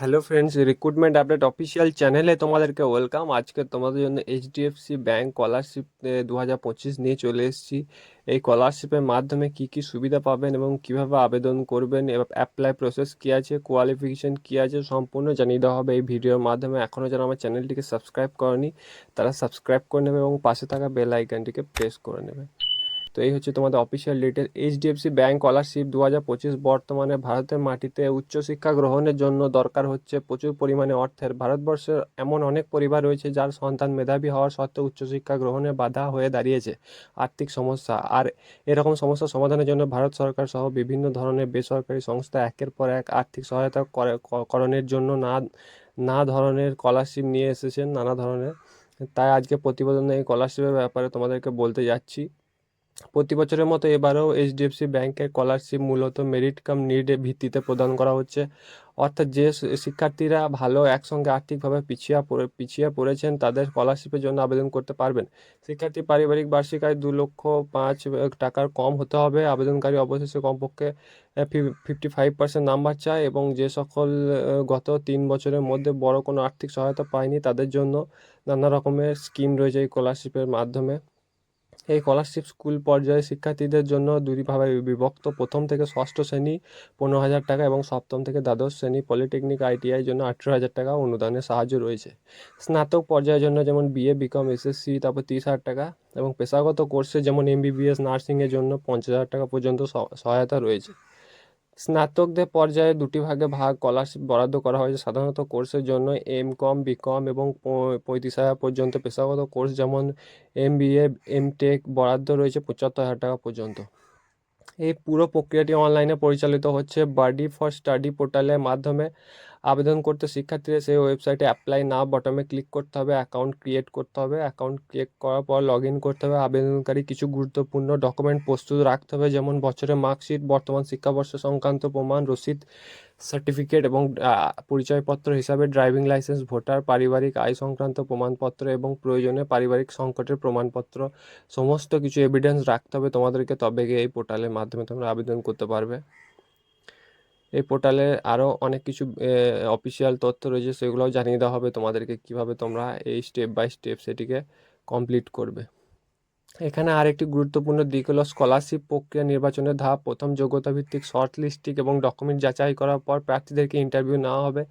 Hello friends recruitment update official চ্যানেলে তোমাদেরকে welcome আজকে তোমাদের জন্য এইচডিএফসি ব্যাংক স্কলারশিপ দু হাজার পঁচিশ নিয়ে চলে এসেছি। এই স্কলারশিপের মাধ্যমে কি কি সুবিধা পাবেন এবং কীভাবে আবেদন করবেন অ্যাপ্লাই প্রসেস কী আছে কোয়ালিফিকেশন কী আছে সম্পূর্ণ জানিয়ে দেওয়া হবে এই ভিডিওর মাধ্যমে। এখনও যারা আমার চ্যানেলটিকে সাবস্ক্রাইব করেনি, তারা সাবস্ক্রাইব করে নেবে এবং পাশে থাকা বেল আইকনটিকে প্রেস করে নেবে। তো এই হচ্ছে তোমাদের official detail HDFC bank scholarship দু হাজার পঁচিশ বর্তমানে ভারতের মাটিতে উচ্চশিক্ষা গ্রহণের জন্য দরকার হচ্ছে প্রচুর পরিমাণে অর্থের। ভারতবর্ষের এমন অনেক পরিবার রয়েছে যার সন্তান মেধাবী হওয়ার সত্ত্বেও উচ্চশিক্ষা গ্রহণে বাধা হয়ে দাঁড়িয়েছে আর্থিক সমস্যা। আর এরকম সমস্যা সমাধানের জন্য ভারত সরকার সহ বিভিন্ন ধরনের বেসরকারি সংস্থা একের পর এক আর্থিক সহায়তা করে, করণের জন্য না না ধরনের স্কলারশিপ নিয়ে এসেছেন, নানা ধরনের। তাই আজকে প্রতিবেদনে এই স্কলারশিপের ব্যাপারে তোমাদেরকে বলতে যাচ্ছি। প্রতি বছরের মতো এবারেও এইচডিএফসি ব্যাংকের স্কলারশিপ মূলত মেরিট কাম নিড ভিত্তিতে প্রদান করা হচ্ছে। অর্থাৎ যে শিক্ষার্থীরা ভালো একসঙ্গে আর্থিকভাবে পিছিয়ে পড়ে, পিছিয়ে পড়েছেন, তাদের স্কলারশিপের জন্য আবেদন করতে পারবেন। শিক্ষার্থী পারিবারিক বার্ষিক আয় দু লক্ষ পাঁচ টাকার কম হতে হবে। আবেদনকারী অবশেষে কমপক্ষে ফিফটি ফাইভ পার্সেন্ট নাম্বার চায় এবং যে সকল গত তিন বছরের মধ্যে বড় কোনো আর্থিক সহায়তা পায়নি, তাদের জন্য নানা রকমের স্কিম রয়েছে এই স্কলারশিপের মাধ্যমে। এই স্কলারশিপ স্কুল পর্যায়ে শিক্ষার্থীদের জন্য দুইভাবে বিভক্ত। প্রথম থেকে ষষ্ঠ শ্রেণি পনেরো হাজার টাকা এবং সপ্তম থেকে দ্বাদশ শ্রেণি পলিটেকনিক আইটিআই জন্য আঠেরো হাজার টাকা অনুদানের সাহায্য রয়েছে। স্নাতক পর্যায়ের জন্য যেমন বিএ বিকম এসএসসি তারপর তিরিশ হাজার টাকা এবং পেশাগত কোর্সে যেমন এমবিবিএস নার্সিংয়ের জন্য পঞ্চাশ হাজার টাকা পর্যন্ত সহায়তা রয়েছে। স্নাতকদের পর্যায়ে দুটি ভাগে ভাগ স্কলারশিপ বরাদ্দ করা হয়েছে। সাধারণত কোর্সের জন্য এম কম, বি কম এবং পঁয়ত্রিশ হাজার পর্যন্ত পেশাগত কোর্স যেমন M B A, M tech বরাদ্দ রয়েছে পঁচাত্তর হাজার টাকা পর্যন্ত। এই পুরো প্রক্রিয়াটি অনলাইনে পরিচালিত হচ্ছে। বাডি ফর স্টাডি পোর্টালের মাধ্যমে আবেদন করতে শিক্ষার্থীদের সেই ওয়েবসাইটে অ্যাপ্লাই না বটমে ক্লিক করতে হবে অ্যাকাউন্ট ক্রিয়েট করতে হবে। অ্যাকাউন্ট ক্রিয়েট করার পর লগ ইন করতে হবে। আবেদনকারী কিছু গুরুত্বপূর্ণ ডকুমেন্ট প্রস্তুত রাখতে হবে, যেমন বছরের মার্কশিট বর্তমান শিক্ষাবর্ষ সংক্রান্ত প্রমাণ, রসিদ সার্টিফিকেট এবং পরিচয়পত্র হিসাবে ড্রাইভিং লাইসেন্স ভোটার, পারিবারিক আয় সংক্রান্ত প্রমাণপত্র এবং প্রয়োজনে পারিবারিক সংকটের প্রমাণপত্র, সমস্ত কিছু এভিডেন্স রাখতে হবে তোমাদেরকে তবে গিয়ে এই পোর্টালের মাধ্যমে তোমরা আবেদন করতে পারবে। এই পোর্টালে আরও অনেক কিছু অফিসিয়াল তথ্য রয়েছে, সেগুলোও জানিয়ে দেওয়া হবে তোমাদেরকে কীভাবে তোমরা এই স্টেপ বাই স্টেপ সেটিকে কমপ্লিট করবে। এখানে আরেকটি গুরুত্বপূর্ণ দিক হলো স্কলারশিপ প্রক্রিয়া নির্বাচনের ধাপ। প্রথম যোগ্যতা ভিত্তিক শর্ট লিস্টিং এবং ডকুমেন্ট যাচাই করার পর প্রার্থীদেরকে ইন্টারভিউ নেওয়া হবে।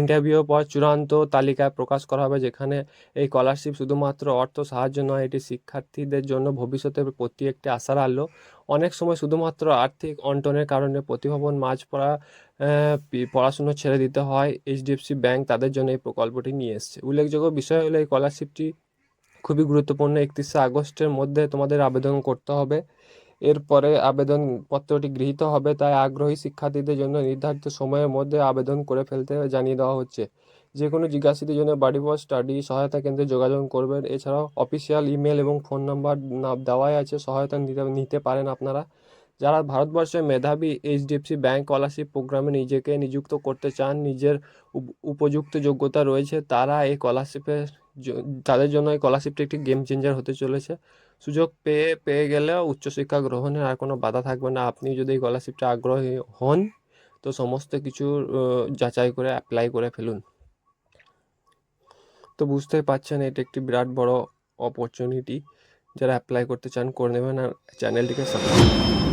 ইন্টারভিউর পর চূড়ান্ত তালিকায় প্রকাশ করা হবে যেখানে এই স্কলারশিপ শুধুমাত্র অর্থ সাহায্য নয়, এটি শিক্ষার্থীদের জন্য ভবিষ্যতের প্রতি একটি আশার আলো। অনেক সময় শুধুমাত্র আর্থিক অন্টনের কারণে প্রতিভাবান মাঝ পড়া পড়াশুনো ছেড়ে দিতে হয়। এইচডিএফসি ব্যাংক তাদের জন্য এই প্রকল্পটি নিয়ে এসেছে। উল্লেখযোগ্য বিষয় হলো এই স্কলারশিপটি খুবই গুরুত্বপূর্ণ। একত্রিশে আগস্টের মধ্যে তোমাদের আবেদন করতে হবে। এরপরে আবেদনপত্রটি গৃহীত হবে, তাই আগ্রহী শিক্ষার্থীদের জন্য নির্ধারিত সময়ের মধ্যে আবেদন করে ফেলতে জানিয়ে দেওয়া হচ্ছে। যে কোনো জিজ্ঞাসিতের জন্য বাড়ি বয়স স্টাডি সহায়তা কেন্দ্রে যোগাযোগ করবেন। এছাড়াও অফিসিয়াল ইমেল এবং ফোন নাম্বার দেওয়াই আছে, সহায়তা নিতে নিতে পারেন আপনারা। যারা ভারতবর্ষে মেধাবী এইচডিএফসি ব্যাংক স্কলারশিপ প্রোগ্রামে নিজেকে নিযুক্ত করতে চান, নিজের উপযুক্ত যোগ্যতা রয়েছে, তারা এই স্কলারশিপের তাদের জন্য এই স্কলারশিপটি একটি গেম চেঞ্জার হতে চলেছে। সুযোগ পেয়ে পেয়ে গেলে উচ্চশিক্ষা গ্রহণের আর কোনো বাধা থাকবে না। আপনি যদি এই স্কলারশিপটা আগ্রহী হন, তো সমস্ত কিছু যাচাই করে অ্যাপ্লাই করে ফেলুন। তো বুঝতেই পারছেন এটা একটি বিরাট বড় অপরচুনিটি যারা অ্যাপ্লাই করতে চান, করে নেবেন আর চ্যানেলটিকে সাবস্ক্রাইব